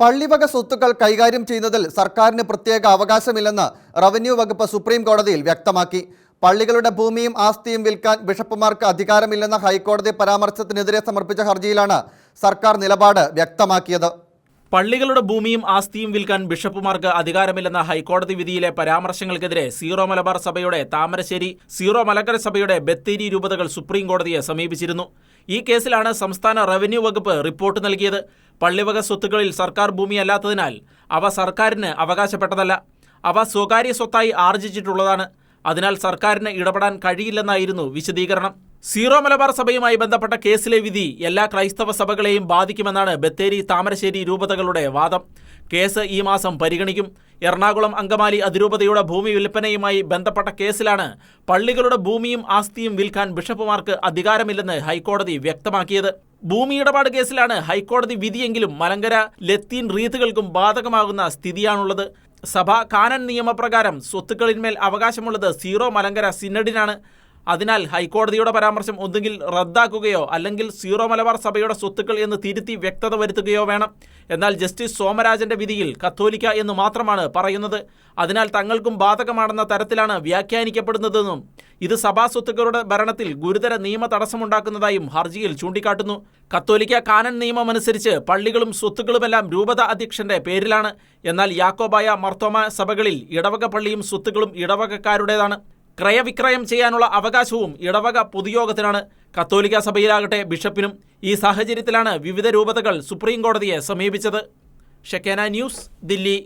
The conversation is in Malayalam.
പള്ളിവക സ്വത്തുക്കൾ കൈകാര്യം ചെയ്യുന്നതിൽ സർക്കാരിന് പ്രത്യേക അവകാശമില്ലെന്ന് റവന്യൂ വകുപ്പ് സുപ്രീം കോടതിയിൽ വ്യക്തമാക്കി. പള്ളികളുടെ ഭൂമിയും ആസ്തിയും വിൽക്കാൻ ബിഷപ്പുമാർക്ക് അധികാരമില്ലെന്ന ഹൈക്കോടതി പരാമർശത്തിനെതിരെ സമർപ്പിച്ച ഹർജിയിലാണ് സർക്കാർ നിലപാട് വ്യക്തമാക്കിയത്. പള്ളികളുടെ ഭൂമിയും ആസ്തിയും വിൽക്കാൻ ബിഷപ്പുമാർക്ക് അധികാരമില്ലെന്ന ഹൈക്കോടതി വിധിയിലെ പരാമർശങ്ങൾക്കെതിരെ സീറോ മലബാർ സഭയുടെ താമരശ്ശേരി സീറോ മലക്കര സഭയുടെ ബത്തേരി രൂപതകൾ സുപ്രീം കോടതിയെ സമീപിച്ചിരുന്നു. ഈ കേസിലാണ് സംസ്ഥാന റവന്യൂ വകുപ്പ് റിപ്പോർട്ട് നൽകിയത്. പള്ളിവക സ്വത്തുക്കളിൽ സർക്കാർ ഭൂമിയല്ലാത്തതിനാൽ അവ സർക്കാരിന് അവകാശപ്പെട്ടതല്ല. അവ സ്വകാര്യ സ്വത്തായി ആർജിച്ചിട്ടുള്ളതാണ് അതിനാൽ സർക്കാരിന് ഇടപെടാൻ കഴിയില്ലെന്നായിരുന്നു വിശദീകരണം. സീറോ മലബാർ സഭയുമായി ബന്ധപ്പെട്ട കേസിലെ വിധി എല്ലാ ക്രൈസ്തവ സഭകളെയും ബാധിക്കുമെന്നാണ് ബത്തേരി താമരശ്ശേരി രൂപതകളുടെ വാദം. കേസ് ഈ മാസം പരിഗണിക്കും. എറണാകുളം അങ്കമാലി അതിരൂപതയുടെ ഭൂമി വിൽപ്പനയുമായി ബന്ധപ്പെട്ട കേസിലാണ് പള്ളികളുടെ ഭൂമിയും ആസ്തിയും വിൽക്കാൻ ബിഷപ്പുമാർക്ക് അധികാരമില്ലെന്ന് ഹൈക്കോടതി വ്യക്തമാക്കിയത്. ഭൂമി ഇടപാട് കേസിലാണ് ഹൈക്കോടതി വിധിയെങ്കിലും മലങ്കര ലത്തീൻ റീത്തുകൾക്കും ബാധകമാകുന്ന സ്ഥിതിയാണുള്ളത്. സഭ കാനൻ നിയമപ്രകാരം സ്വത്തുക്കളിന്മേൽ അവകാശമുള്ളത് സീറോ മലങ്കര സിനഡിനാണ് അതിനാൽ ഹൈക്കോടതിയുടെ പരാമർശം ഒന്നുകിൽ റദ്ദാക്കുകയോ അല്ലെങ്കിൽ സീറോ മലബാർ സഭയുടെ സ്വത്തുക്കൾ എന്ന് തിരുത്തി വ്യക്തത വരുത്തുകയോ വേണം. എന്നാൽ ജസ്റ്റിസ് സോമരാജന്റെ വിധിയിൽ കത്തോലിക്ക എന്ന് മാത്രമാണ് പറയുന്നത്. അതിനാൽ തങ്ങൾക്കും ബാധകമാണെന്ന തരത്തിലാണ് വ്യാഖ്യാനിക്കപ്പെടുന്നതെന്നും ഇത് സഭാ സ്വത്തുക്കളുടെ ഭരണത്തിൽ ഗുരുതര നിയമ തടസ്സമുണ്ടാക്കുന്നതായും ഹർജിയിൽ ചൂണ്ടിക്കാട്ടുന്നു. കത്തോലിക്ക കാനൻ നിയമമനുസരിച്ച് പള്ളികളും സ്വത്തുക്കളുമെല്ലാം രൂപത അധ്യക്ഷന്റെ പേരിലാണ്. എന്നാൽ യാക്കോബായ മർത്തോമ സഭകളിൽ ഇടവക പള്ളിയും സ്വത്തുക്കളും ഇടവകക്കാരുടേതാണ്. ക്രയവിക്രയം ചെയ്യാനുള്ള അവകാശവും ഇടവക പൊതുയോഗത്തിനാണ്. കത്തോലിക്ക സഭയിലാകട്ടെ ബിഷപ്പിനും ഈ സാഹചര്യത്തിലാണ് വിവിധ രൂപതകൾ സുപ്രീം കോടതിയെ സമീപിച്ചത്. Shekinah news Delhi.